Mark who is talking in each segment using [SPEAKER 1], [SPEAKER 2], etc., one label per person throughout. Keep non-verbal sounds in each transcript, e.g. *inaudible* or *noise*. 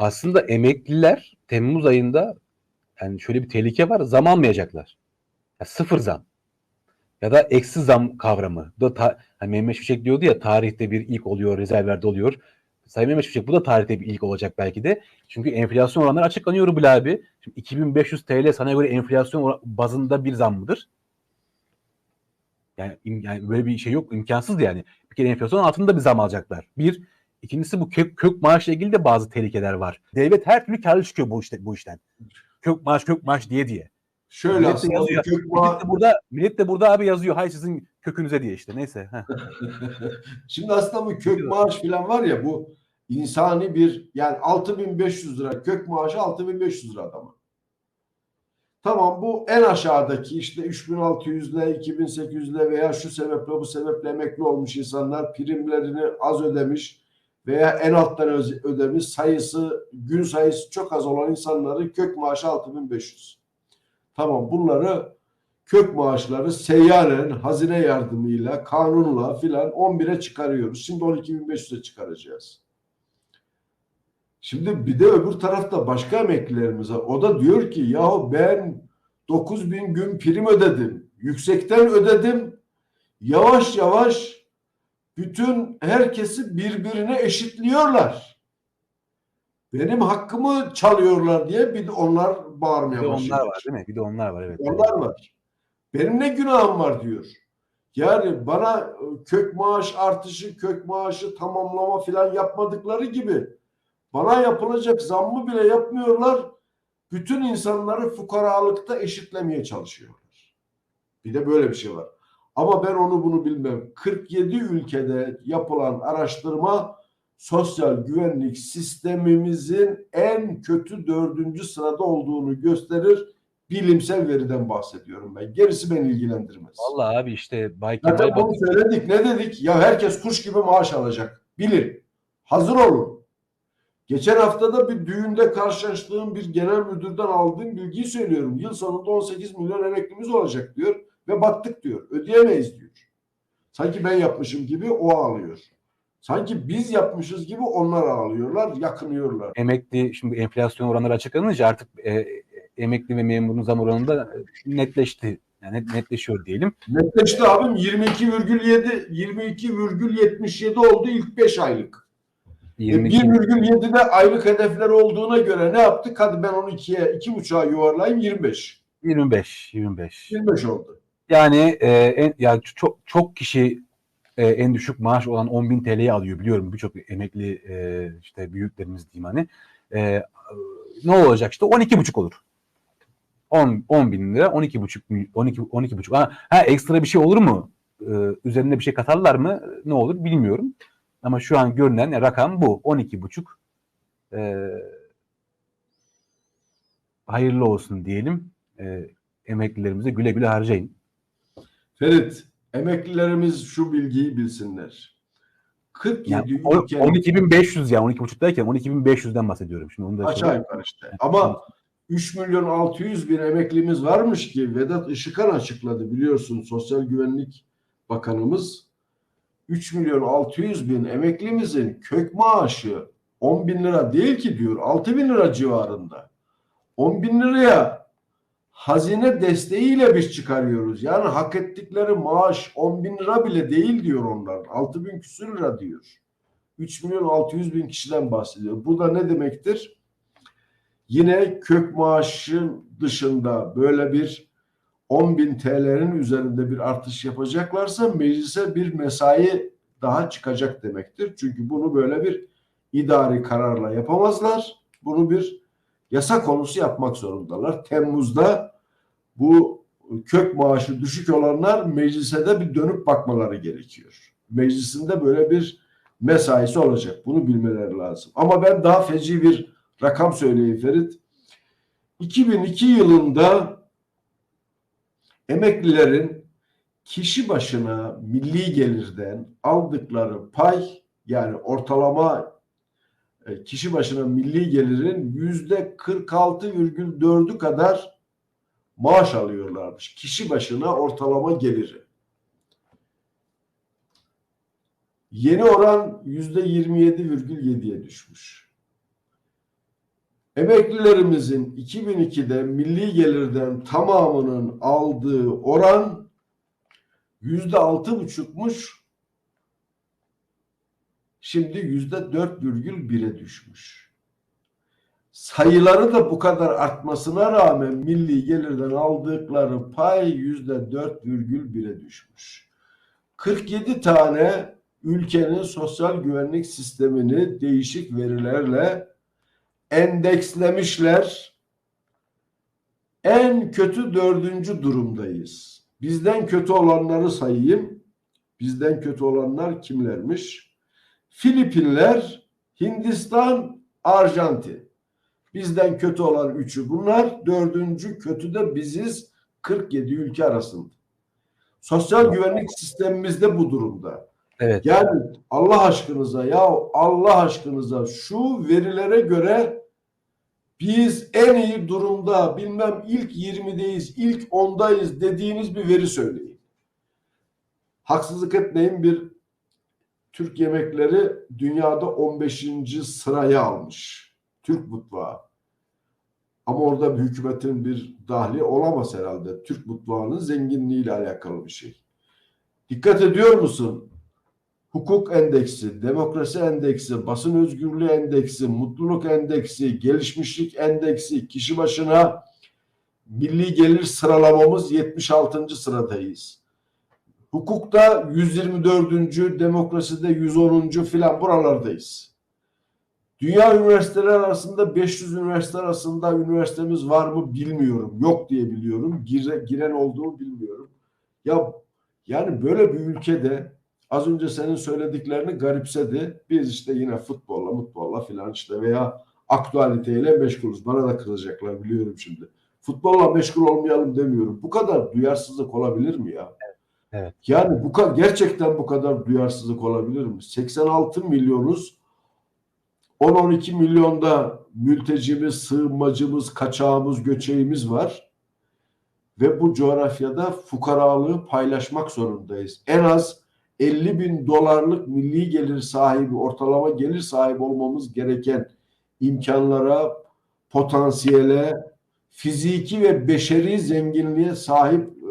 [SPEAKER 1] aslında emekliler Temmuz ayında yani şöyle bir tehlike var. Zam almayacaklar. Ya sıfır zam. Ya da eksi zam kavramı. Bu da ta, hani Mehmet Şimşek diyordu ya tarihte bir ilk oluyor, rezervlerde oluyor. Sayın Mehmet Şimşek bu da tarihte bir ilk olacak belki de. Çünkü enflasyon oranları açıklanıyor Rubil abi. Şimdi 2500 TL sana göre enflasyon bazında bir zam mıdır? Yani, yani böyle bir şey yok. imkansız yani. Bir kere enflasyon altında bir zam alacaklar. Bir. İkincisi bu kök, kök maaşla ilgili de bazı tehlikeler var. Devlet her türlü karlı çıkıyor bu işte bu işten. Kök maaş kök maaş diye diye.
[SPEAKER 2] Şöyle
[SPEAKER 1] Millet
[SPEAKER 2] aslında
[SPEAKER 1] yazıyor.
[SPEAKER 2] kök
[SPEAKER 1] Millet
[SPEAKER 2] ma-
[SPEAKER 1] de burada millet de burada abi yazıyor. Hay sizin kökünüze diye işte. Neyse. *laughs*
[SPEAKER 2] Şimdi aslında bu kök maaş falan var ya bu insani bir yani 6500 lira kök maaşı 6500 lira adamın. Tamam bu en aşağıdaki işte 3600 ile 2800 ile veya şu sebeple bu sebeple emekli olmuş insanlar primlerini az ödemiş veya en alttan ödemiş sayısı gün sayısı çok az olan insanların kök maaşı 6500. Tamam bunları kök maaşları seyyanen hazine yardımıyla kanunla filan 11'e çıkarıyoruz. Şimdi 12.500'e çıkaracağız. Şimdi bir de öbür tarafta başka emeklilerimiz var. O da diyor ki yahu ben 9000 gün prim ödedim. Yüksekten ödedim. Yavaş yavaş bütün herkesi birbirine eşitliyorlar. Benim hakkımı çalıyorlar diye bir de onlar
[SPEAKER 1] Bir
[SPEAKER 2] bağırmaya
[SPEAKER 1] de
[SPEAKER 2] başlıyor.
[SPEAKER 1] onlar var değil mi? Bir de onlar var evet.
[SPEAKER 2] Onlar var. Benim ne günahım var diyor. Yani bana e, kök maaş artışı, kök maaşı tamamlama filan yapmadıkları gibi bana yapılacak zammı bile yapmıyorlar. Bütün insanları fukaralıkta eşitlemeye çalışıyorlar. Bir de böyle bir şey var. Ama ben onu bunu bilmem. 47 ülkede yapılan araştırma sosyal güvenlik sistemimizin en kötü dördüncü sırada olduğunu gösterir bilimsel veriden bahsediyorum ben. Gerisi beni ilgilendirmez.
[SPEAKER 1] Vallahi abi işte Bay
[SPEAKER 2] Zaten
[SPEAKER 1] Kemal
[SPEAKER 2] bunu söyledik. Ne dedik? Ya herkes kuş gibi maaş alacak. Bilin. Hazır olun. Geçen haftada bir düğünde karşılaştığım bir genel müdürden aldığım bilgiyi söylüyorum. Yıl sonunda 18 milyon emeklimiz olacak diyor ve battık diyor. Ödeyemeyiz diyor. Sanki ben yapmışım gibi o ağlıyor. Sanki biz yapmışız gibi onlar ağlıyorlar, yakınıyorlar.
[SPEAKER 1] emekli şimdi enflasyon oranları açıklanınca artık e, emekli ve memurun zam oranı da e, netleşti. Yani net- netleşiyor diyelim.
[SPEAKER 2] Netleşti abim 22,7 22,77 oldu ilk 5 aylık. E,
[SPEAKER 1] 22
[SPEAKER 2] 1,7'de aylık hedefler olduğuna göre ne yaptık? Hadi ben onu ikiye, iki buçuğa yuvarlayayım 25.
[SPEAKER 1] 25 25.
[SPEAKER 2] 25 oldu.
[SPEAKER 1] Yani e, en, yani çok çok kişi e, en düşük maaş olan 10.000 TL'yi alıyor biliyorum birçok emekli e, işte büyüklerimiz diyeyim hani. E, ne olacak işte 12,5 olur. 10 10 bin lira 12,5 mil- 12 12,5 ha, ha ekstra bir şey olur mu? E, üzerine bir şey katarlar mı? Ne olur bilmiyorum. Ama şu an görünen rakam bu 12,5 e, hayırlı olsun diyelim. E, emeklilerimize güle güle harcayın.
[SPEAKER 2] Ferit, emeklilerimiz şu bilgiyi bilsinler. 47
[SPEAKER 1] Yani o-
[SPEAKER 2] ülke
[SPEAKER 1] 12.500 ya 12.5 derken 12.500'den bahsediyorum. Şimdi onu da
[SPEAKER 2] aşağı yukarı işte. Ama 3 milyon 600 bin emeklimiz varmış ki Vedat Işıkhan açıkladı biliyorsun Sosyal Güvenlik Bakanımız. 3 milyon 600 bin emeklimizin kök maaşı 10 bin lira değil ki diyor 6 bin lira civarında. 10 bin liraya hazine desteğiyle biz çıkarıyoruz. Yani hak ettikleri maaş 10 bin lira bile değil diyor onlar. 6 bin küsür lira diyor. 3 milyon 600 bin kişiden bahsediyor. Bu da ne demektir? Yine kök maaşın dışında böyle bir 10 bin TL'nin üzerinde bir artış yapacaklarsa meclise bir mesai daha çıkacak demektir. Çünkü bunu böyle bir idari kararla yapamazlar. Bunu bir yasa konusu yapmak zorundalar. Temmuz'da bu kök maaşı düşük olanlar meclise de bir dönüp bakmaları gerekiyor. Meclisinde böyle bir mesaisi olacak. Bunu bilmeleri lazım. Ama ben daha feci bir rakam söyleyeyim Ferit. 2002 yılında emeklilerin kişi başına milli gelirden aldıkları pay yani ortalama e, kişi başına milli gelirin yüzde 46,4'ü kadar maaş alıyorlarmış. Kişi başına ortalama geliri. Yeni oran yüzde 27,7'ye düşmüş. Emeklilerimizin 2002'de milli gelirden tamamının aldığı oran yüzde altı buçukmuş. Şimdi yüzde dört virgül bire düşmüş. Sayıları da bu kadar artmasına rağmen milli gelirden aldıkları pay yüzde dört virgül bire düşmüş. 47 tane ülkenin sosyal güvenlik sistemini değişik verilerle endekslemişler. En kötü dördüncü durumdayız. Bizden kötü olanları sayayım. Bizden kötü olanlar kimlermiş? Filipinler, Hindistan, Arjantin. Bizden kötü olan üçü bunlar. Dördüncü kötü de biziz 47 ülke arasında. Sosyal güvenlik sistemimiz de bu durumda.
[SPEAKER 1] Evet.
[SPEAKER 2] Yani Allah aşkınıza ya Allah aşkınıza şu verilere göre biz en iyi durumda bilmem ilk 20'deyiz, ilk 10'dayız dediğiniz bir veri söyleyin. Haksızlık etmeyin bir Türk yemekleri dünyada 15. sıraya almış. Türk mutfağı. Ama orada bir hükümetin bir dahli olamaz herhalde. Türk mutfağının zenginliğiyle alakalı bir şey. Dikkat ediyor musun? hukuk endeksi, demokrasi endeksi, basın özgürlüğü endeksi, mutluluk endeksi, gelişmişlik endeksi, kişi başına milli gelir sıralamamız 76. sıradayız. Hukukta 124. demokraside 110. filan buralardayız. Dünya üniversiteleri arasında 500 üniversite arasında üniversitemiz var mı bilmiyorum. Yok diye biliyorum. Gire, giren olduğunu bilmiyorum. Ya yani böyle bir ülkede Az önce senin söylediklerini garipsedi. Biz işte yine futbolla, mutbolla filan işte veya aktualiteyle meşgulüz. Bana da kızacaklar biliyorum şimdi. Futbolla meşgul olmayalım demiyorum. Bu kadar duyarsızlık olabilir mi ya?
[SPEAKER 1] Evet.
[SPEAKER 2] Yani bu gerçekten bu kadar duyarsızlık olabilir mi? 86 milyonuz 10-12 milyonda mültecimiz, sığınmacımız, kaçağımız, göçeğimiz var. Ve bu coğrafyada fukaralığı paylaşmak zorundayız. En az 50 bin dolarlık milli gelir sahibi, ortalama gelir sahibi olmamız gereken imkanlara, potansiyele, fiziki ve beşeri zenginliğe sahip e,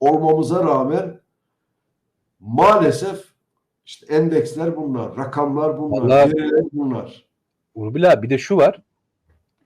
[SPEAKER 2] olmamıza rağmen maalesef işte endeksler bunlar, rakamlar bunlar, veriler bunlar.
[SPEAKER 1] Urbil abi bir de şu var.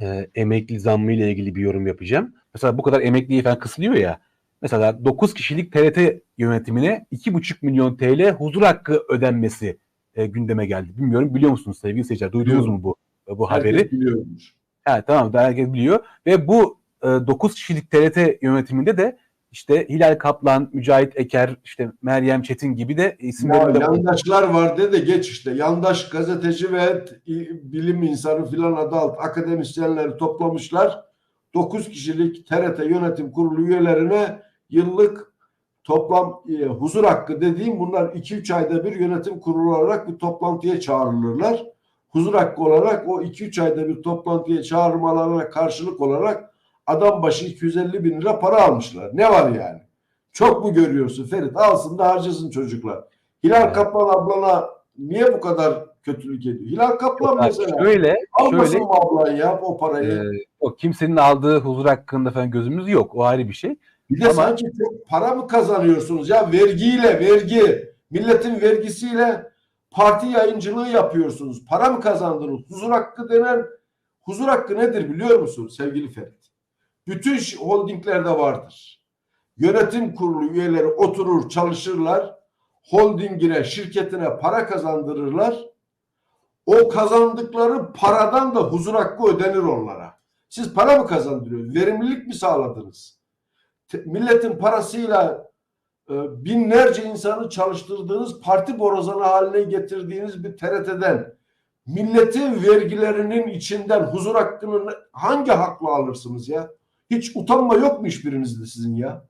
[SPEAKER 1] E, emekli zammı ile ilgili bir yorum yapacağım. Mesela bu kadar emekliye falan kısılıyor ya. Mesela 9 kişilik TRT yönetimine 2,5 milyon TL huzur hakkı ödenmesi e, gündeme geldi. Bilmiyorum biliyor musunuz sevgili seyirciler? Duydunuz mu bu bu
[SPEAKER 2] Herkes
[SPEAKER 1] haberi?
[SPEAKER 2] biliyormuş.
[SPEAKER 1] Ha, tamam da herkes biliyor. Ve bu e, 9 kişilik TRT yönetiminde de işte Hilal Kaplan, Mücahit Eker, işte Meryem Çetin gibi de
[SPEAKER 2] Ya,
[SPEAKER 1] isimlerin de
[SPEAKER 2] yandaşlar var de de geç işte. Yandaş gazeteci ve bilim insanı filan adı alt akademisyenleri toplamışlar. 9 kişilik TRT yönetim kurulu üyelerine yıllık toplam e, huzur hakkı dediğim bunlar 2-3 ayda bir yönetim kurulu olarak bir toplantıya çağrılırlar. Huzur hakkı olarak o 2-3 ayda bir toplantıya çağrılmalarına karşılık olarak adam başı 250 bin lira para almışlar. Ne var yani? Çok mu görüyorsun Ferit? Alsın da harcasın çocuklar. Hilal
[SPEAKER 1] Evet.
[SPEAKER 2] Kaplan ablana niye bu kadar kötülük ediyor? Hilal Kaplan
[SPEAKER 1] Ha,
[SPEAKER 2] mesela.
[SPEAKER 1] şöyle
[SPEAKER 2] Almasın
[SPEAKER 1] şöyle
[SPEAKER 2] ablan ya o parayı?
[SPEAKER 1] e, o kimsenin aldığı huzur hakkında falan gözümüz yok. O ayrı bir şey.
[SPEAKER 2] Bir de
[SPEAKER 1] Ama-
[SPEAKER 2] sanki çok para mı kazanıyorsunuz ya vergiyle vergi milletin vergisiyle parti yayıncılığı yapıyorsunuz. Para mı kazandınız? Huzur hakkı denen huzur hakkı nedir biliyor musun sevgili Ferit? Bütün holdinglerde vardır. Yönetim kurulu üyeleri oturur çalışırlar. Holdingine, şirketine para kazandırırlar. O kazandıkları paradan da huzur hakkı ödenir onlara. Siz para mı kazandırıyorsunuz? Verimlilik mi sağladınız? milletin parasıyla e, binlerce insanı çalıştırdığınız parti borazanı haline getirdiğiniz bir TRT'den milletin vergilerinin içinden huzur hakkını hangi hakla alırsınız ya? Hiç utanma yok mu hiçbirinizde sizin ya?